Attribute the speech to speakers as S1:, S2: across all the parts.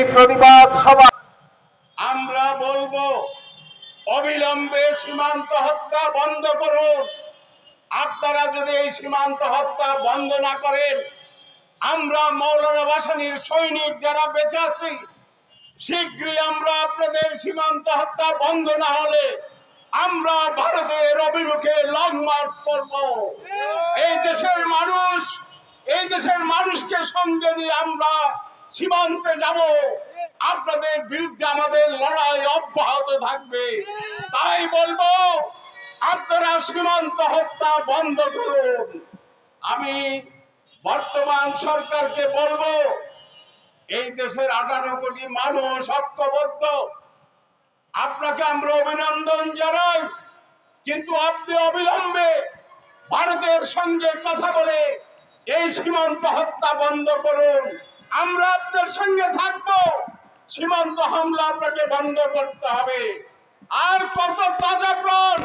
S1: এই প্রতিবাদ সভা
S2: আমরা বলব, অবিলম্বে সীমান্ত হত্যা বন্ধ করুন। আপনারা যদি এই সীমান্ত হত্যা বন্ধ না করেন, আমরা মৌলানা বাসানির সৈনিক যারা বেঁচে আছি, শীঘ্রই আমরা আপনাদের সীমান্ত হত্যা বন্ধ না হলে আমরা ভারতের অভিমুখে লং মার্চ করব। এই দেশের মানুষ, এই দেশের মানুষকে সঙ্গে নিয়ে আমরা সীমান্তে যাব। আপনাদের বিরুদ্ধে আমাদের লড়াই অব্যাহত থাকবে। তাই বলব, আপনারা সীমান্ত হত্যা বন্ধ করুন। আমি বর্তমান সরকারকে বলব, এই দেশের আঠারো কোটি মানুষ ঐক্যবদ্ধ। আপনাকে আমরা অভিনন্দন জানাই, কিন্তু আপনি অবিলম্বে ভারতের সঙ্গে কথা বলে এই সীমান্ত হত্যা বন্ধ করুন। আমরা সঙ্গে থাকব। সীমান্ত হামলা আপনাকে বন্ধ করতে হবে। আর কত তাজা প্রাণ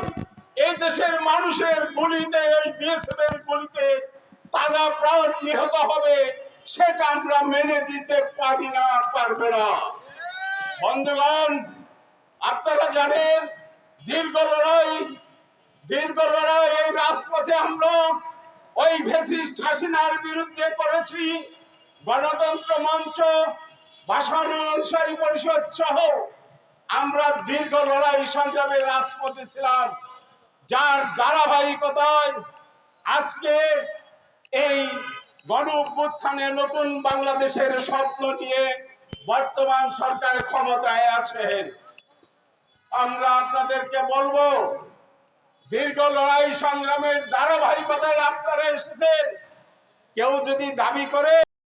S2: এই দেশের মানুষের গুলিতে, এই বিএসএফ এর গুলিতে তাজা প্রাণ নিহত হবে, সেটা আমরা মেনে দিতে পারি না, পারবে না। বন্ধুগণ, আপনারা জানেন, দীর্ঘ লড়াই দীর্ঘ লড়াই এই রাজপথে আমরা ওই ফেসিস্ট হাসিনার বিরুদ্ধে করেছি। গণতন্ত্র মঞ্চ ভাষানু অনুসারী পরিষদ সহ আমরা দীর্ঘ লড়াই সংগ্রামের রাজপথে ছিলাম, যার ধারাবাহিকতায় আজকে এই গণ নতুন বাংলাদেশের স্বপ্ন নিয়ে বর্তমান সরকার ক্ষমতায় আছেন আমরা আপনাদেরকে বলব, দীর্ঘ লড়াই সংগ্রামের ধারাবাহিকতায় আপনারা এসেছেন। কেউ যদি দাবি করে